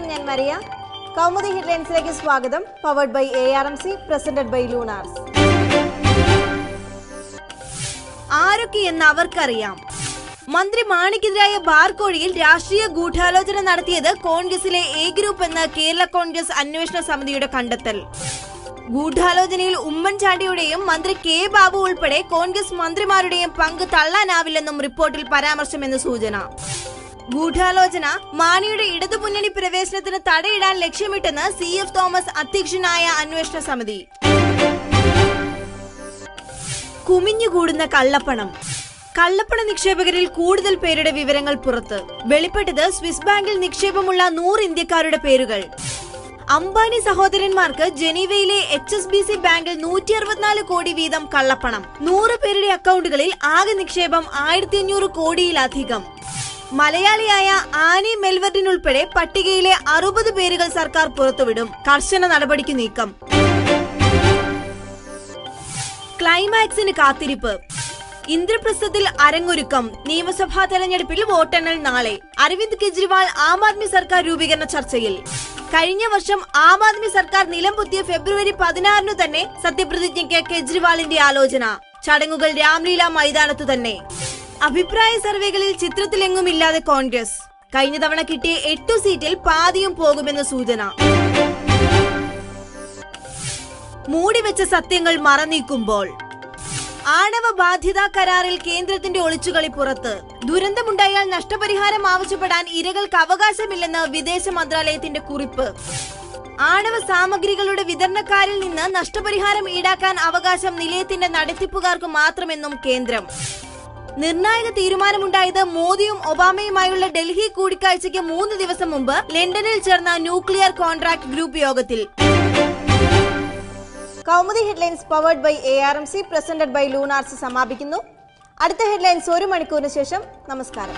ഞാൻ മറിയ കൗമുദി ഹെഡ്ലൈൻസിലേക്ക് സ്വാഗതം. Powered by A R M C presented by Lunars ആരൊക്കെയെന്ന് അവർക്കറിയാം. മന്ത്രി മാണിക്കെതിരായ ബാർക്കോഴിയിൽ രാഷ്ട്രീയ ഗൂഢാലോചന നടത്തിയത് കോൺഗ്രസിലെ എ ഗ്രൂപ്പ് എന്ന കേരള കോൺഗ്രസ് അന്വേഷണ സമിതിയുടെ കണ്ടെത്തൽ. ഗൂഢാലോചനയിൽ ഉമ്മൻചാണ്ടിയുടെയും മന്ത്രി കെ ബാബു ഉൾപ്പെടെ കോൺഗ്രസ് മന്ത്രിമാരുടെയും പങ്ക് തള്ളാനാവില്ലെന്നും റിപ്പോർട്ടിൽ പരാമർശമെന്ന് സൂചന. ഗൂഢാലോചന മാണിയുടെ ഇടതുമുന്നണി പ്രവേശനത്തിന് തടയിടാൻ ലക്ഷ്യമിട്ടെന്ന് സി എഫ് തോമസ് അധ്യക്ഷനായ അന്വേഷണ സമിതി. കുമിഞ്ഞുകൂടുന്ന കള്ളപ്പണം. കള്ളപ്പണ നിക്ഷേപകരിൽ കൂടുതൽ പേരുടെ വിവരങ്ങൾ പുറത്ത്. വെളിപ്പെട്ടത് സ്വിസ് ബാങ്കിൽ നിക്ഷേപമുള്ള നൂറ് ഇന്ത്യക്കാരുടെ പേരുകൾ. അംബാനി സഹോദരന്മാർക്ക് ജനീവയിലെ എച്ച് എസ് ബി സി ബാങ്കിൽ നൂറ്റി അറുപത്തിനാല് കോടി വീതം കള്ളപ്പണം. നൂറ് പേരുടെ അക്കൗണ്ടുകളിൽ ആകെ നിക്ഷേപം ആയിരത്തി അഞ്ഞൂറ് കോടിയിലധികം. മലയാളിയായ ആനി മെൽവർഡിനുൾപ്പെടെ പട്ടികയിലെ അറുപത് പേരുകൾ സർക്കാർ പുറത്തുവിടും. കർശന നടപടിക്ക് നീക്കം. ക്ലൈമാക്സിന് കാത്തിരിപ്പ്. ഇന്ദ്രപ്രസ്ഥത്തിൽ അരങ്ങൊരുക്കം. നിയമസഭാ തെരഞ്ഞെടുപ്പിൽ വോട്ടെണ്ണൽ നാളെ. അരവിന്ദ് കെജ്രിവാൾ ആം ആദ്മി സർക്കാർ രൂപീകരണ ചർച്ചയിൽ. കഴിഞ്ഞ വർഷം ആം ആദ്മി സർക്കാർ നിലംപൊത്തിയ ഫെബ്രുവരി പതിനാറിന് തന്നെ സത്യപ്രതിജ്ഞയ്ക്ക് കെജ്രിവാളിന്റെ ആലോചന. ചടങ്ങുകൾ രാംലീല മൈതാനത്തു തന്നെ. അഭിപ്രായ സർവേകളിൽ ചിത്രത്തിലെങ്ങുമില്ലാതെ കോൺഗ്രസ്. കഴിഞ്ഞ തവണ കിട്ടിയ എട്ടു സീറ്റിൽ പാതിയും പോകുമെന്ന് സൂചന. മൂടിവെച്ച സത്യങ്ങൾ മറനീക്കുമ്പോൾ. ആണവ ബാധ്യതാ കരാറിൽ കേന്ദ്രത്തിന്റെ ഒളിച്ചുകളി പുറത്ത്. ദുരന്തമുണ്ടായാൽ നഷ്ടപരിഹാരം ആവശ്യപ്പെടാൻ ഇരകൾക്ക് അവകാശമില്ലെന്ന് വിദേശ മന്ത്രാലയത്തിന്റെ കുറിപ്പ്. ആണവ സാമഗ്രികളുടെ വിതരണക്കാരിൽ നിന്ന് നഷ്ടപരിഹാരം ഈടാക്കാൻ അവകാശം നിലയത്തിന്റെ നടത്തിപ്പുകാർക്ക് മാത്രമെന്നും കേന്ദ്രം. നിർണായക തീരുമാനമുണ്ടായത് മോദിയും ഒബാമയുമായുള്ള ഡൽഹി കൂടിക്കാഴ്ചയ്ക്ക് മൂന്ന് ദിവസം മുമ്പ് ലണ്ടനിൽ ചേർന്ന ന്യൂക്ലിയർ കോൺട്രാക്ട് ഗ്രൂപ്പ് യോഗത്തിൽ. Kaumudi headlines powered by A R M C presented by Lunars സമാപിക്കുന്നു. അടുത്ത ഹെഡ്ലൈൻസ് ഒരു മണിക്കൂറിന് ശേഷം നമസ്കാരം.